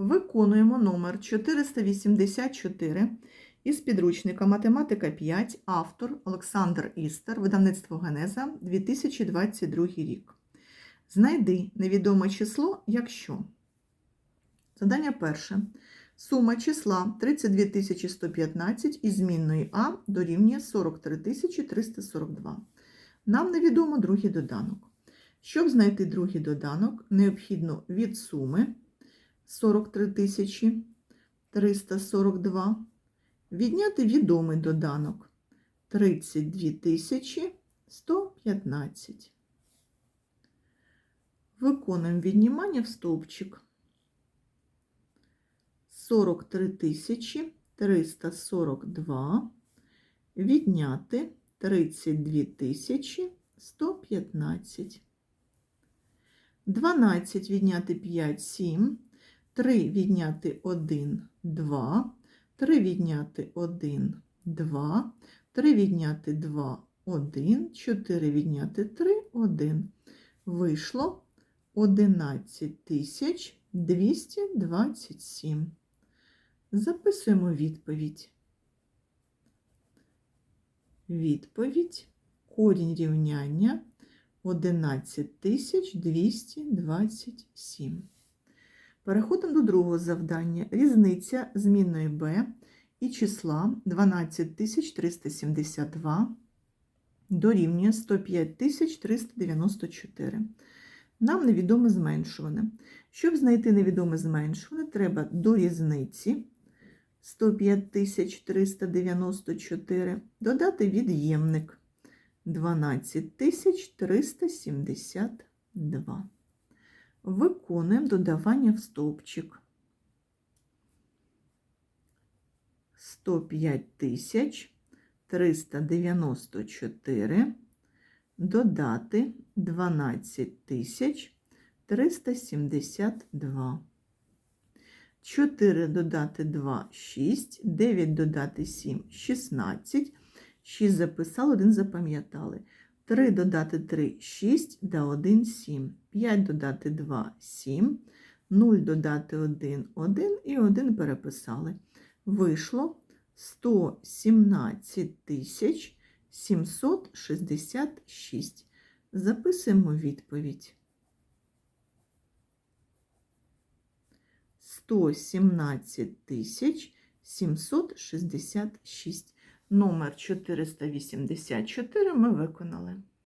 Виконуємо номер 484 із підручника Математика 5, автор Олександр Істер, видавництво Генеза, 2022 рік. Знайди невідоме число, якщо. Задання перше. Сума числа 32 115 із змінної А дорівнює 43 342. Нам невідомо другий доданок. Щоб знайти другий доданок, необхідно від суми 43 342 відняти відомий доданок 32 115. Виконуємо віднімання в стовпчик. 43 342 відняти 32 тисячі 115. 12 відняти 5 7, 3 відняти 1 2, 3 відняти 1 2, 3 відняти 2 1, 4 відняти 3 1. Вийшло 11 227. Записуємо відповідь. Відповідь корінь рівняння 11227. Переходимо до другого завдання. Різниця змінної b і числа 12372 дорівнює 105394. Нам невідоме зменшуване. Щоб знайти невідоме зменшуване, треба до різниці 105394 додати від'ємник 12372. Виконуємо додавання в стовпчик. 105 тисяч 394 додати 12 тисяч 372. 4 додати 2 6, 9 додати 7 16, 6 записали, 1 запам'ятали. 3 додати 3 6 да 1 7, 5 додати 2 7, 0 додати 1 1 і 1 переписали. Вийшло 117 тисяч 766. Записуємо відповідь. 117 тисяч 766. Номер 484 ми виконали.